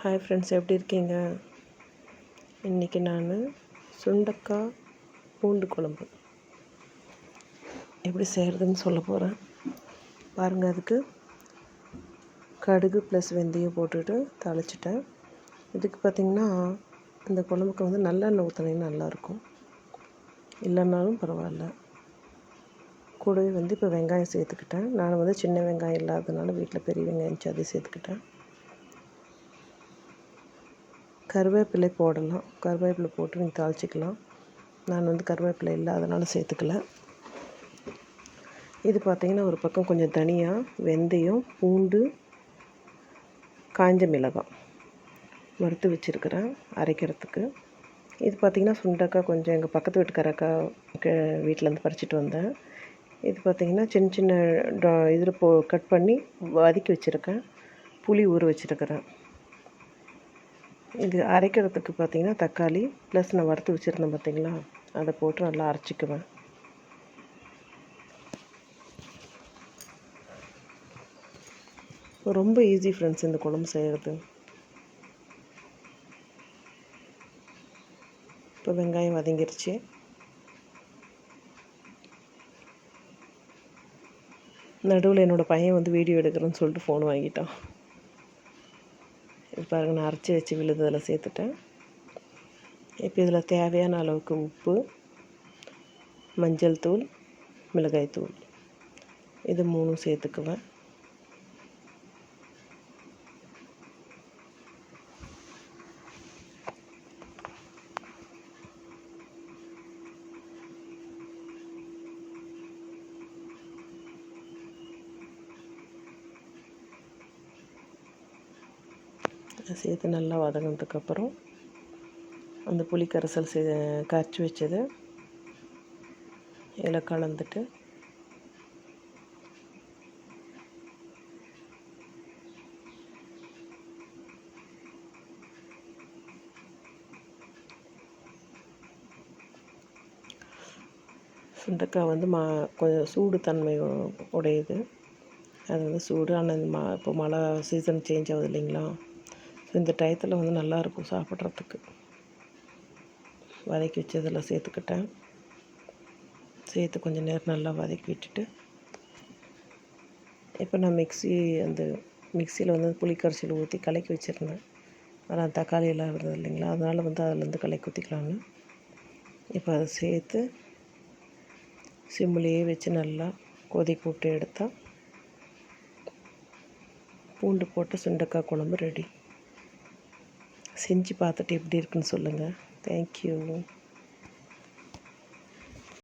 Hi friends எப்படி இருக்கீங்க? இன்றைக்கி நான் சுண்டக்காய் பூண்டு குழம்பு. எப்படி செய்கிறதுன்னு சொல்ல போகிறேன் பாருங்கள் அதுக்கு கடுகு ப்ளஸ் வெந்தயம் போட்டுட்டு தாளிச்சிட்டேன். இதுக்கு பார்த்திங்கன்னா இந்த குழம்புக்கு வந்து நல்லெண்ணெய் ஊற்றினீங்கன்னா நல்லாயிருக்கும். இல்லைன்னாலும் பரவாயில்ல. கூடவே வந்து இப்போ வெங்காயம் சேர்த்துக்கிட்டேன். நான் வந்து சின்ன வெங்காயம் இல்லாததுனால வீட்டில் பெரிய வெங்காயம் இருந்துச்சு அதை சேர்த்துக்கிட்டேன். கருவேப்பிலை போடலாம். கருவேப்பிலை போட்டு நீங்கள் தாளிச்சிக்கலாம். நான் வந்து கருவேப்பிலை இல்லை அதனால் சேர்த்துக்கல. இது பார்த்திங்கன்னா ஒரு பக்கம் கொஞ்சம் தனியாக வெந்தயம் பூண்டு காஞ்ச மிளகாய் வறுத்து வச்சுருக்கிறேன் அரைக்கிறதுக்கு. இது பார்த்திங்கன்னா சுண்டக்காய் கொஞ்சம் எங்கள் பக்கத்து வீட்டுக்காரக்கா வீட்டிலேருந்து பறிச்சிட்டு வந்தேன். இது பார்த்திங்கன்னா சின்ன சின்ன இதில் போ கட் பண்ணி வதக்கி வச்சுருக்கேன். புளி ஊற வச்சுருக்கிறேன். இது அரைக்கிறதுக்கு பார்த்திங்கன்னா தக்காளி ப்ளஸ் நான் வறுத்து வச்சுருந்தேன் பார்த்திங்களா? அதை போட்டு நல்லா அரைச்சிக்குவேன். ரொம்ப ஈஸி ஃப்ரெண்ட்ஸ் இந்த குழம்பு செய்கிறது இப்போ வெங்காயம் வதங்கிருச்சு. நடுவில் என்னோடய பையன் வந்து வீடியோ எடுக்கிறேன்னு சொல்லிட்டு ஃபோன் வாங்கிட்டான். பாருங்கள் நான் அரைச்சி வச்சு விழுததில் சேர்த்துட்டேன். இப்போ இதில் தேவையான அளவுக்கு உப்பு மஞ்சள் தூள் மிளகாய் தூள். இது மூணும் சேர்த்துக்குவேன். சேர்த்து நல்லா வதங்கினதுக்கப்புறம் அந்த புளி கரைசல் சே கரைச்சி வச்சது. இதில் கலந்துட்டு சுண்டக்காய் வந்து மா கொஞ்சம் சூடு தன்மை உடையது. அது வந்து சூடு ஆனால் மா இப்போ மழை சீசன் சேஞ்ச் ஆகுது இல்லைங்களா? ஸோ இந்த டயத்தில் வந்து நல்லாயிருக்கும் சாப்பிட்றதுக்கு. வதக்கி வச்சதில் சேர்த்துக்கிட்டேன். சேர்த்து கொஞ்சம் நேரம் நல்லா வதக்கி விட்டுட்டு இப்போ நான் மிக்சி அந்த மிக்சியில் வந்து புளிக்கரைசல் ஊற்றி கலக்கி வச்சுருந்தேன். ஆனால் தக்காளி எல்லாம் இருந்தது இல்லைங்களா? அதனால் வந்து அதுலேருந்து கலக்கி ஊற்றிக்கலான்னு இப்போ அதை சேர்த்து சிம்மிலேயே வச்சு நல்லா கொதிக்க விட்டு எடுத்தால் பூண்டு போட்டு சுண்டக்காய் குழம்பு ரெடி. செஞ்சு பார்த்துட்டு எப்படி இருக்குன்னு சொல்லுங்கள் தேங்க்யூ